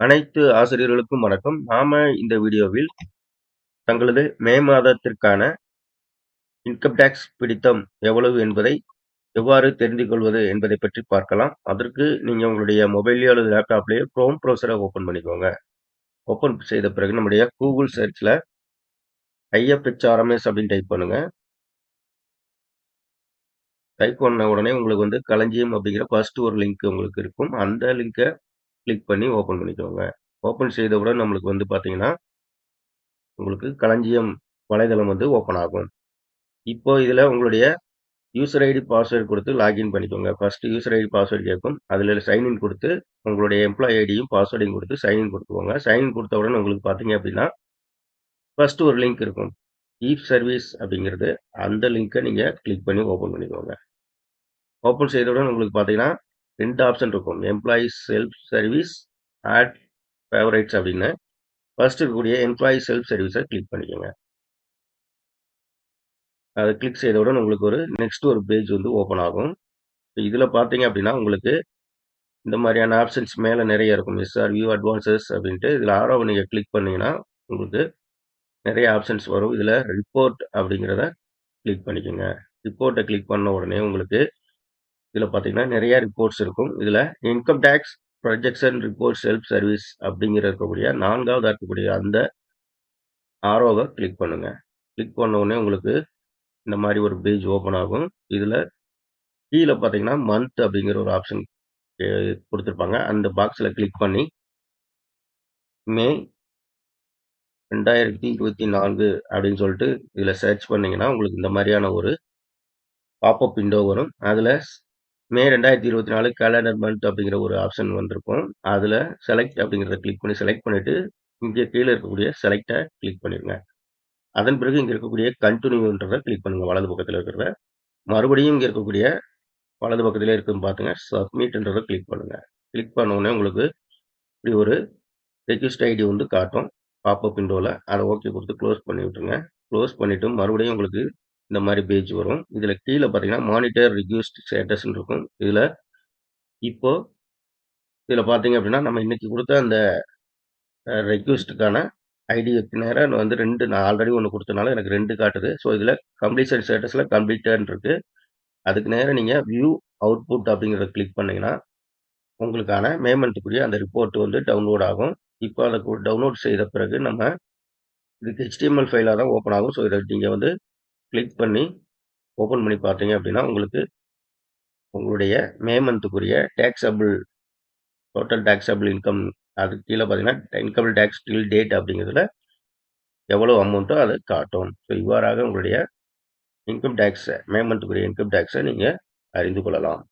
அனைத்து ஆசிரியர்களுக்கும் வணக்கம். நாம இந்த வீடியோவில் தங்களது மே மாதத்திற்கான இன்கம் டேக்ஸ் பிடித்தம் எவ்வளவு என்பதை எவ்வாறு தெரிந்து கொள்வது என்பதை பற்றி பார்க்கலாம். அதற்கு நீங்க உங்களுடைய மொபைல்லயோ அல்லது லேப்டாப்லயோ க்ரோம் ப்ரௌசரை ஓப்பன் பண்ணிக்கோங்க. ஓப்பன் செய்த பிறகு நம்முடைய கூகுள் சர்ச்ல ஐஎஃப்ஹெச்ஆர்எம்எஸ் அப்படின்னு டைப் பண்ணுங்க. டைப் பண்ண உடனே உங்களுக்கு வந்து களஞ்சியம் அப்படிங்கிற ஃபர்ஸ்ட் ஒரு லிங்க் உங்களுக்கு இருக்கும். அந்த லிங்கை கிளிக் பண்ணி ஓப்பன் பண்ணிக்கோங்க. ஓப்பன் செய்தவுடன் நம்மளுக்கு வந்து பார்த்தீங்கன்னா, உங்களுக்கு களஞ்சியம் வலைதளம் வந்து ஓப்பன் ஆகும். இப்போ இதில் உங்களுடைய யூசர் ஐடி, பாஸ்வேர்ட் கொடுத்து லாகின் பண்ணிக்கோங்க. ஃபஸ்ட்டு யூசர் ஐடி, பாஸ்வேர்டு கேட்கும். அதில் சைன்இன் கொடுத்து உங்களுடைய எம்ப்ளாயி ஐடியும், பாஸ்வேர்டையும் கொடுத்து சைன் கொடுத்துக்கோங்க சைன்இன் சைன் உங்களுக்கு பார்த்தீங்க அப்படின்னா, ஃபஸ்ட்டு ஒரு லிங்க் இருக்கும். ஈப் சர்வீஸ் அப்படிங்கிறது. அந்த லிங்க்கை நீங்கள் கிளிக் பண்ணி ஓப்பன் பண்ணிக்கோங்க. ஓப்பன் செய்தவுடன் உங்களுக்கு பார்த்தீங்கன்னா, ரெண்டு ஆப்ஷன் இருக்கும். Employees self service, add favourites அப்படின்னு. ஃபர்ஸ்ட் இருக்கக்கூடிய எம்ப்ளாயி செல்ஃப் சர்வீஸை கிளிக் பண்ணிக்கோங்க. அதை கிளிக் செய்தவுடன் உங்களுக்கு ஒரு நெக்ஸ்ட் ஒரு பேஜ் வந்து ஓப்பன் ஆகும். இதில் பார்த்தீங்க அப்படின்னா, உங்களுக்கு இந்த மாதிரியான ஆப்ஷன்ஸ் மேலே நிறைய இருக்கும். எஸ்ஆர் வியூ அட்வான்சஸ் அப்படின்ட்டு. இதில் ஆரோவை நீங்கள் கிளிக் பண்ணிங்கன்னா உங்களுக்கு நிறைய ஆப்ஷன்ஸ் வரும். இதில் ரிப்போர்ட் அப்படிங்கிறத கிளிக் பண்ணிக்கோங்க. ரிப்போர்ட்டை கிளிக் பண்ண உடனே உங்களுக்கு இதில் பார்த்தீங்கன்னா, நிறைய ரிப்போர்ட்ஸ் இருக்கும். இதில் income tax projection report self service அப்படிங்கிற இருக்கக்கூடிய நான்காவதாக இருக்கக்கூடிய அந்த ஆரோவை கிளிக் பண்ணுங்கள் கிளிக் பண்ண உடனே உங்களுக்கு இந்த மாதிரி ஒரு பேஜ் ஓப்பன் ஆகும். இதில் கீழே பார்த்தீங்கன்னா, மந்த் அப்படிங்கிற ஒரு ஆப்ஷன் கொடுத்துருப்பாங்க அந்த பாக்ஸில் கிளிக் பண்ணி மே 2024 அப்படின்னு சொல்லிட்டு இதில் சர்ச் பண்ணிங்கன்னா உங்களுக்கு இந்த மாதிரியான ஒரு பாப்பப் விண்டோ வரும். அதில் மே 2024 கேலண்டர் மந்த் அப்படிங்கிற ஒரு ஆப்ஷன் வந்திருக்கும். அதில் செலக்ட் அப்படிங்கிறத கிளிக் பண்ணி செலக்ட் பண்ணிவிட்டு இங்கே கீழே இருக்கக்கூடிய செலக்டை கிளிக் பண்ணிடுங்க அதன் பிறகு இங்கே இருக்கக்கூடிய கன்டின்யூன்றத கிளிக் பண்ணுங்கள் வலது பக்கத்தில் இருக்கிறத. மறுபடியும் இங்கே இருக்கக்கூடிய வலது பக்கத்திலே இருக்குதுன்னு பார்த்துங்க சப்மிட்ன்றதை கிளிக் பண்ணுங்க. கிளிக் பண்ணோடனே உங்களுக்கு இப்படி ஒரு ரெக்வெஸ்ட் ஐடி வந்து காட்டும். பாப்பப் விண்டோவில் அதை ஓகே கொடுத்து க்ளோஸ் பண்ணி விட்டுருங்க. க்ளோஸ் பண்ணிவிட்டு மறுபடியும் உங்களுக்கு இந்த மாதிரி பேஜ் வரும். இதில் கீழே பார்த்தீங்கன்னா, மானிட்டர் ரிக்வெஸ்ட் ஸ்டேட்டஸ்ன்னு இருக்கும். இதில் இப்போ இதில் பார்த்தீங்க அப்படின்னா, நம்ம இன்றைக்கி கொடுத்த அந்த ரெக்யூஸ்ட்டுக்கான ரெக்வெஸ்ட்க்கான ஐடிக்கு வந்து ரெண்டு நான் ஆல்ரெடி ஒன்று கொடுத்தனால எனக்கு ரெண்டு காட்டுது. ஸோ இதில் கம்ப்ளீஷன் ஸ்டேட்டஸில் கம்ப்ளீட்டட்னு இருக்குது அதுக்கு நேரம் நீங்கள் வியூ அவுட்புட் அப்படிங்கிறத கிளிக் பண்ணிங்கன்னா உங்களுக்கான மே மந்த்துக்குரிய அந்த ரிப்போர்ட் வந்து டவுன்லோட் ஆகும். இப்போ அதை டவுன்லோட் செய்த பிறகு நம்ம இதுக்கு ஹெச்டிஎம்எல் ஃபைலாக தான் ஓப்பன் ஆகும். ஸோ இதை நீங்கள் வந்து கிளிக் பண்ணி ஓப்பன் பண்ணி பார்த்தீங்க அப்படின்னா, உங்களுக்கு உங்களுடைய மே மந்த்துக்குரிய டேக்ஸபிள் டோட்டல் டேக்ஸபிள் இன்கம் அதுக்கு கீழே பார்த்தீங்கன்னா, இன்கம் டேக்ஸ் டில் டேட் அப்படிங்கிறதுல எவ்வளோ அமௌண்ட்டோ அதை காட்டும். ஸோ இவ்வாறாக உங்களுடைய இன்கம் டேக்ஸை மே மந்த்துக்குரிய இன்கம் டேக்ஸை நீங்கள் அறிந்து கொள்ளலாம்.